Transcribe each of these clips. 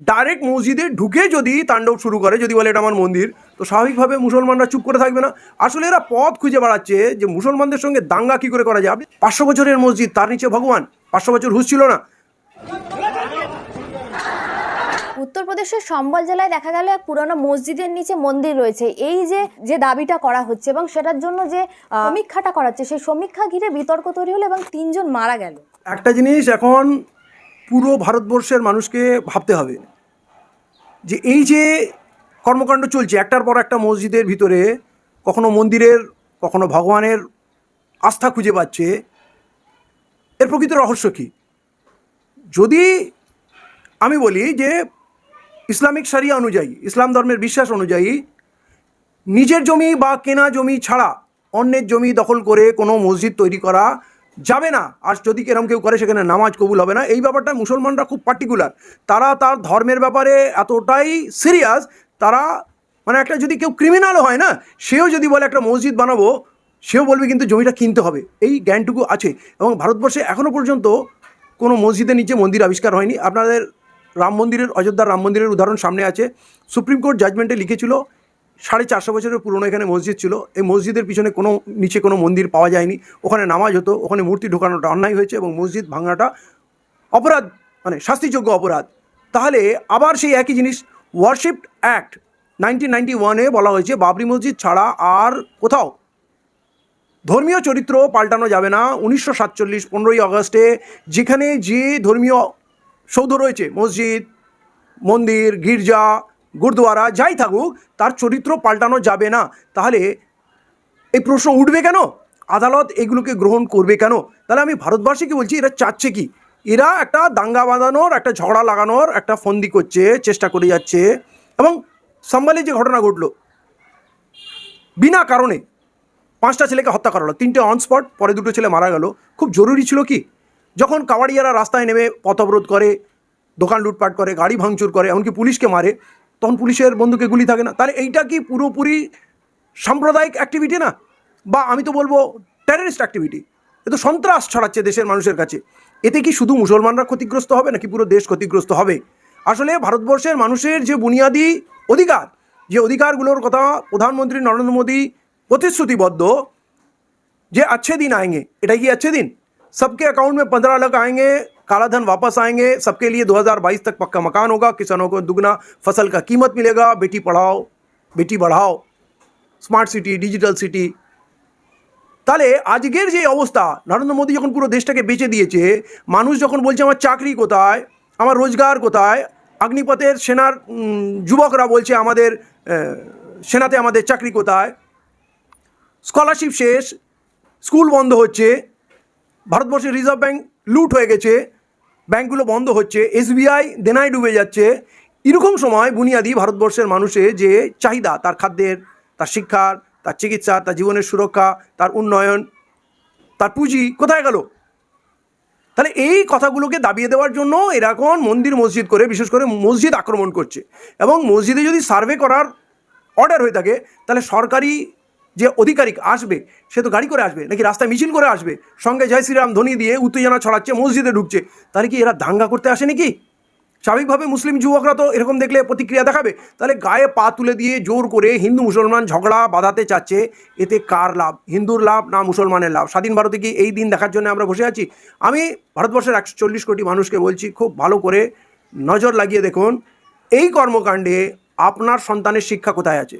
Direct মসজিদে ঢুকে যদি তাণ্ডব শুরু করে যদি বলে এটা আমার মন্দির তো স্বাভাবিকভাবে মুসলমানরা চুপ করে থাকবে না। আসলে এরা পথ খুঁজে বাড়াচ্ছে যে মুসলমানদের সঙ্গে দাঙ্গা কি করে করা যায় আপনি পাঁচশো বছরের মসজিদ তার নিচে ভগবান পাঁচশো বছর হুশ ছিল না। উত্তরপ্রদেশের সম্বল জেলায় দেখা গেল এক পুরনো মসজিদের নিচে মন্দির রয়েছে। এই যে যে দাবিটা করা হচ্ছে এবং সেটার জন্য যে সমীক্ষাটা করা হচ্ছে সেই সমীক্ষা ঘিরে বিতর্ক তৈরি হলো এবং তিনজন মারা গেল। একটা জিনিস এখন পুরো ভারতবর্ষের মানুষকে ভাবতে হবে যে এই যে কর্মকাণ্ড চলছে, একটার পর একটা মসজিদের ভিতরে কখনো মন্দিরের, কখনো ভগবানের আস্থা খুঁজে পাচ্ছে, এর প্রকৃত রহস্য কী? যদি আমি বলি যে ইসলামিক সারিয়া অনুযায়ী, ইসলাম ধর্মের বিশ্বাস অনুযায়ী, নিজের জমি বা কেনা জমি ছাড়া অন্যের জমি দখল করে কোনো মসজিদ তৈরি করা যাবে না। আর যদি এরকম কেউ করে, সেখানে নামাজ কবুল হবে না। এই ব্যাপারটা মুসলমানরা খুব পার্টিকুলার তারা তার ধর্মের ব্যাপারে এতটাই সিরিয়াস তারা মানে একটা যদি কেউ ক্রিমিনালও হয় না, সেও যদি বলে একটা মসজিদ বানাবো, সেও বলবে কিন্তু জমিটা কিনতে হবে। এই জ্ঞানটুকু আছে। এবং ভারতবর্ষে এখনও পর্যন্ত কোনো মসজিদের নিচে মন্দির আবিষ্কার হয়নি। আপনাদের রাম মন্দিরের, অযোধ্যার রাম মন্দিরের উদাহরণ সামনে আছে। সুপ্রিম কোর্ট জাজমেন্টে লিখেছিল সাড়ে চারশো বছরের পুরনো এখানে মসজিদ ছিল। এই মসজিদের পিছনে কোনো, নিচে কোনো মন্দির পাওয়া যায়নি। ওখানে নামাজ হতো, ওখানে মূর্তি ঢোকানোটা অন্যায় হয়েছে এবং মসজিদ ভাঙাটা অপরাধ মানে শাস্তিযোগ্য অপরাধ। তাহলে আবার সেই একই জিনিস ওয়ারশিপ অ্যাক্ট নাইনটিন নাইনটি ওয়ানে বলা হয়েছে, বাবরি মসজিদ ছাড়া আর কোথাও। ধর্মীয় চরিত্র পাল্টানো যাবে না। উনিশশো সাতচল্লিশ, পনেরোই আগস্টে যেখানে যে ধর্মীয় সৌধ রয়েছে, মসজিদ, মন্দির, গির্জা গুরুদুয়ারা, যাই থাকুক, তার চরিত্র পাল্টানো যাবে না। তাহলে এই প্রশ্ন উঠবে কেন? আদালত এগুলোকে গ্রহণ করবে কেন? তাহলে আমি ভারতবাসীকে বলছি, এরা চাচ্ছে কি? এরা একটা দাঙ্গা বাঁধানোর, একটা ঝগড়া লাগানোর, একটা ফন্দি করছে, চেষ্টা করে যাচ্ছে। এবং সাম্বালে যে ঘটনা ঘটলো, বিনা কারণে পাঁচটা ছেলেকে হত্যা করা হলো। তিনটে অন স্পট পরে দুটো ছেলে মারা গেল। খুব জরুরি ছিল কি? যখন কাবাড়িয়ারা রাস্তায় নেমে পথ অবরোধ করে, দোকান লুটপাট করে, গাড়ি ভাঙচুর করে, এমনকি পুলিশকে মারে তখন পুলিশের বন্দুকে গুলি থাকে না তাহলে এইটা কি পুরোপুরি সাম্প্রদায়িক অ্যাক্টিভিটি না বা আমি তো বলবো টেররিস্ট অ্যাক্টিভিটি এ তো সন্ত্রাস ছড়াচ্ছে দেশের মানুষের কাছে এতে কি শুধু মুসলমানরা ক্ষতিগ্রস্ত হবে নাকি পুরো দেশ ক্ষতিগ্রস্ত হবে আসলে ভারতবর্ষের মানুষের যে বুনিয়াদি অধিকার যে অধিকারগুলোর কথা প্রধানমন্ত্রী নরেন্দ্র মোদী প্রতিশ্রুতিবদ্ধ যে अच्छे दिन आएंगे এটা কি अच्छे दिन सबके अकाउंट में पंद्रह लाख आएंगे काला धन वापस आएंगे सबके लिए 2022 तक पक्का मकान होगा किसानों को दुगना फसल का कीमत मिलेगा बेटी पढ़ाओ बेटी बढ़ाओ স্মার্ট সিটি ডিজিটাল সিটি তাহলে আজকের যে অবস্থা নরেন্দ্র মোদী যখন পুরো দেশটাকে বেচে দিয়েছে মানুষ যখন বলছে আমার চাকরি কোথায় আমার রোজগার কোথায় অগ্নিপথের সেনার উম, যুবকরা বলছে আমাদের আহ, সেনাতে আমাদের চাকরি কোথায় স্কলারশিপ শেষ স্কুল বন্ধ হচ্ছে ভারতবর্ষের রিজার্ভ ব্যাঙ্ক লুট হয়ে গেছে ব্যাঙ্কগুলো বন্ধ হচ্ছে, এসবিআই দেনায় ডুবে যাচ্ছে। এরকম সময় বুনিয়াদি ভারতবর্ষের মানুষের যে চাহিদা, তার খাদ্যের, তার শিক্ষার, তার চিকিৎসা, তার জীবনের সুরক্ষা, তার উন্নয়ন, তার পুঁজি কোথায় গেল? তাহলে এই কথাগুলোকে দাবিয়ে দেওয়ার জন্য এরা এখন মন্দির মসজিদ করে, বিশেষ করে মসজিদ আক্রমণ করছে। এবং মসজিদে যদি সার্ভে করার অর্ডার হয়ে থাকে, তাহলে সরকারি যে অধিকারিক আসবে, সে তো গাড়ি করে আসবে, নাকি রাস্তায় মিছিল করে আসবে। সঙ্গে জয় শ্রীরাম ধ্বনি দিয়ে উত্তেজনা ছড়াচ্ছে, মসজিদে ঢুকছে। তাহলে কি এরা দাঙ্গা করতে আসে নাকি? স্বাভাবিকভাবে মুসলিম যুবকরা তো এরকম দেখলে প্রতিক্রিয়া দেখাবে। তাহলে গায়ে পা তুলে দিয়ে জোর করে হিন্দু মুসলমান ঝগড়া বাঁধাতে চাচ্ছে, এতে কার লাভ? হিন্দুর লাভ না মুসলমানের লাভ? স্বাধীন ভারতে কি এই দিন দেখার জন্য আমরা বসে আছি? আমি ভারতবর্ষের একশো চল্লিশ কোটি মানুষকে বলছি, খুব ভালো করে নজর লাগিয়ে দেখুন, এই কর্মকাণ্ডে আপনার সন্তানের শিক্ষা কোথায় আছে?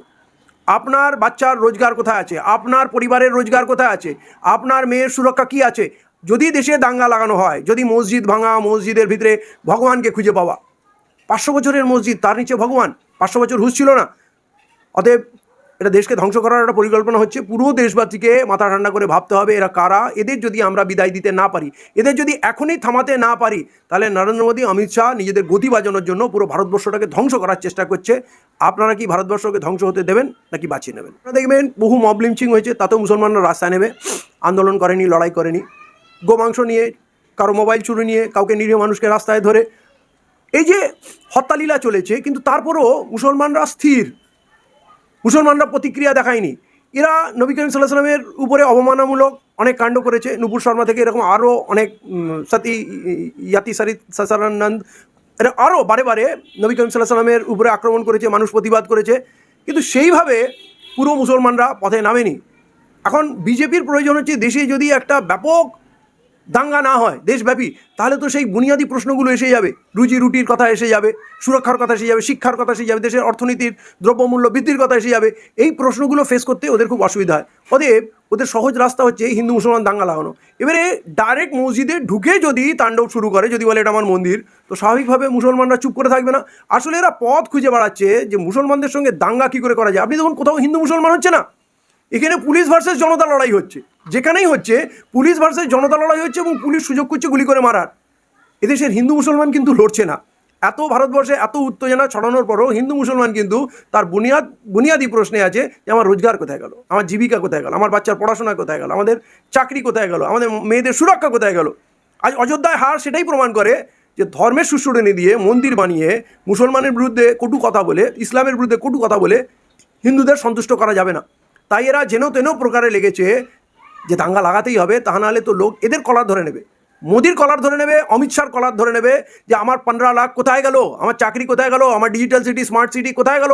আপনার বাচ্চার রোজগার কোথায় আছে? আপনার পরিবারের রোজগার কোথায় আছে? আপনার মেয়ের সুরক্ষা কি আছে? যদি দেশে দাঙ্গা লাগানো হয়, যদি মসজিদ ভাঙা, মসজিদের ভিতরে ভগবানকে খুঁজে পাওয়া, পাঁচশো বছরের মসজিদ, তার নিচে ভগবান, পাঁচশো বছর হুশ ছিল না। অতএব এটা দেশকে ধ্বংস করার একটা পরিকল্পনা হচ্ছে। পুরো দেশবাসীকে মাথা ঠান্ডা করে ভাবতে হবে, এরা কারা? এদের যদি আমরা বিদায় দিতে না পারি, এদের যদি এখনই থামাতে না পারি, তাহলে নরেন্দ্র মোদী, অমিত শাহ নিজেদের গতি বাজানোর জন্য পুরো ভারতবর্ষটাকে ধ্বংস করার চেষ্টা করছে। আপনারা কি ভারতবর্ষকে ধ্বংস হতে দেবেন নাকি বাঁচিয়ে নেবেন? দেখবেন বহু মব লিঞ্চিং হয়েছে, তাতেও মুসলমানরা রাস্তায় নেবে আন্দোলন করেনি, লড়াই করেনি। গোমাংস নিয়ে, কারও মোবাইল চুরি নিয়ে কাউকে নিরীহ মানুষকে রাস্তায় ধরে। এই যে হত্যালীলা চলেছে, কিন্তু তারপরও মুসলমানরা স্থির। মুসলমানরা প্রতিক্রিয়া দেখায়নি। এরা নবী করিম সাল্লাহ সাল্লামের উপরে অবমাননামূলক অনেক কাণ্ড করেছে। নুপুর শর্মা থেকে এরকম আরও অনেক সতী, ইয়াতি সরিত সাসারানন্দ এটা আরও বারে বারে নবী করিম সাল্লাহ সাল্লামের উপরে আক্রমণ করেছে, মানুষ প্রতিবাদ করেছে। কিন্তু সেইভাবে পুরো মুসলমানরা পথে নামেনি। এখন বিজেপির প্রয়োজন হচ্ছে দেশে যদি একটা ব্যাপক দাঙ্গা না হয়, দেশব্যাপী, তাহলে তো সেই বুনিয়াদী প্রশ্নগুলো এসে যাবে। রুজি রুটির কথা এসে যাবে, সুরক্ষার কথা এসে যাবে, শিক্ষার কথা এসে যাবে, দেশের অর্থনীতির দ্রব্যমূল্য বৃদ্ধির কথা এসে যাবে। এই প্রশ্নগুলো ফেস করতে ওদের খুব অসুবিধা হয়। অতএব ওদের সহজ রাস্তা হচ্ছে হিন্দু মুসলমান দাঙ্গা লাগানো। এবারে ডাইরেক্ট মসজিদে ঢুকে যদি তাণ্ডব শুরু করে, যদি বলে এটা আমার মন্দির, তো স্বাভাবিকভাবে মুসলমানরা চুপ করে থাকবে না। আসলে এরা পথ খুঁজে বাড়াচ্ছে যে মুসলমানদের সঙ্গে দাঙ্গা কী করে করা যায়। আপনি দেখুন কোথাও হিন্দু মুসলমান হচ্ছে না। এখানে পুলিশ ভার্সেস জনতা লড়াই হচ্ছে। যেখানেই হচ্ছে, পুলিশ ভার্সেস জনতা লড়াই হচ্ছে এবং পুলিশ সুযোগ করছে গুলি করে মারার। এদেশের হিন্দু মুসলমান কিন্তু লড়ছে না। এত ভারতবর্ষে এত উত্তেজনা ছড়ানোর পরও হিন্দু মুসলমান কিন্তু তার বুনিয়াদ, বুনিয়াদি প্রশ্নে আছে যে আমার রোজগার কোথায় গেল? আমার জীবিকা কোথায় গেল? আমার বাচ্চার পড়াশোনা কোথায় গেল? আমাদের চাকরি কোথায় গেল? আমাদের মেয়েদের সুরক্ষা কোথায় গেল? আজ অযোধ্যায় হার সেটাই প্রমাণ করে যে ধর্মের সুশুড়নি দিয়ে মন্দির বানিয়ে মুসলমানের বিরুদ্ধে কটু কথা বলে, ইসলামের বিরুদ্ধে কটু কথা বলে হিন্দুদের সন্তুষ্ট করা যাবে না। তাই এরা যেন তেন প্রকারে লেগেছে যে দাঙ্গা লাগাতেই হবে তা নাহলে তো লোক এদের কলার ধরে নেবে। মোদির কলার ধরে নেবে অমিত শাহর কলার ধরে নেবে যে আমার পনেরো লাখ কোথায় গেল আমার চাকরি কোথায় গেল আমার ডিজিটাল সিটি স্মার্ট সিটি কোথায় গেল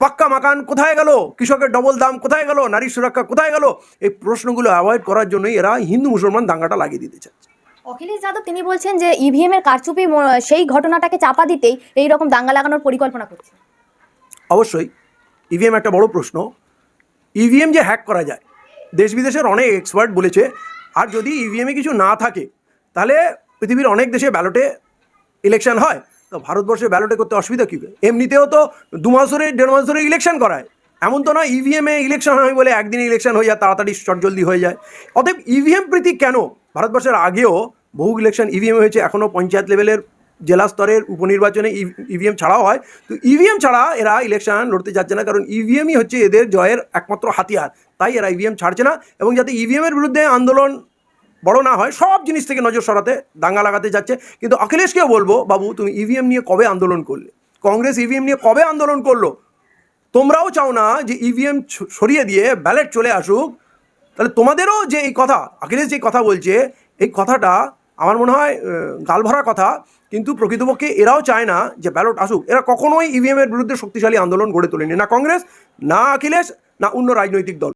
পাক্কা মাকান কোথায় গেল কৃষকের ডবল দাম কোথায় গেল নারী সুরক্ষা কোথায় গেল এই প্রশ্নগুলো অ্যাভয়েড করার জন্যই এরা হিন্দু মুসলমান দাঙ্গাটা লাগিয়ে দিতে চাচ্ছে। অখিলেশ যাদব তিনি বলছেন যে ইভিএম এর কারচুপি সেই ঘটনাটাকে চাপা দিতেই এই রকম দাঙ্গা লাগানোর পরিকল্পনা করছে। অবশ্যই ইভিএম একটা বড় প্রশ্ন। ইভিএম যে হ্যাক করা যায় দেশ বিদেশের অনেক এক্সপার্ট বলেছে। আর যদি ইভিএমে কিছু না থাকে, তাহলে পৃথিবীর অনেক দেশে ব্যালটে ইলেকশন হয়। তো ভারতবর্ষে ব্যালটে করতে অসুবিধা কী? এমনিতেও তো দু মাস ধরে, দেড় মাস ধরে ইলেকশন করায়। এমন তো না ইভিএমে ইলেকশন হয় বলে একদিনে ইলেকশন হয়ে যায়, তাড়াতাড়ি চটজলদি হয়ে যায়। অতএব ইভিএম প্রীতি কেন? ভারতবর্ষের আগেও বহু ইলেকশন ইভিএম হয়েছে এখনও পঞ্চায়েত লেভেলের জেলা স্তরের উপনির্বাচনে ইভিএম ছাড়াও হয়। তো ইভিএম ছাড়া এরা ইলেকশন লড়তে যাচ্ছে না, কারণ ইভিএমই হচ্ছে এদের জয়ের একমাত্র হাতিয়ার। তাই এরা ইভিএম ছাড়ছে না এবং যাতে ইভিএমের বিরুদ্ধে আন্দোলন বড় না হয়, সব জিনিস থেকে নজর সরাতে দাঙ্গা লাগাতে যাচ্ছে। কিন্তু অখিলেশকেও বলব, বাবু, তুমি ইভিএম নিয়ে কবে আন্দোলন করলে? কংগ্রেস ইভিএম নিয়ে কবে আন্দোলন করল? তোমরাও চাও না যে ইভিএম সরিয়ে দিয়ে ব্যালেট চলে আসুক? তাহলে তোমাদেরও যে এই কথা, অখিলেশ যে কথা বলছে, এই কথাটা আমার মনে হয় গালভরা কথা। কিন্তু প্রকৃতপক্ষে এরাও চায় না যে ব্যালট আসুক। এরা কখনোই ইভিএমের বিরুদ্ধে শক্তিশালী আন্দোলন গড়ে তোলেনি। না কংগ্রেস, না অখিলেশ, না অন্য রাজনৈতিক দল।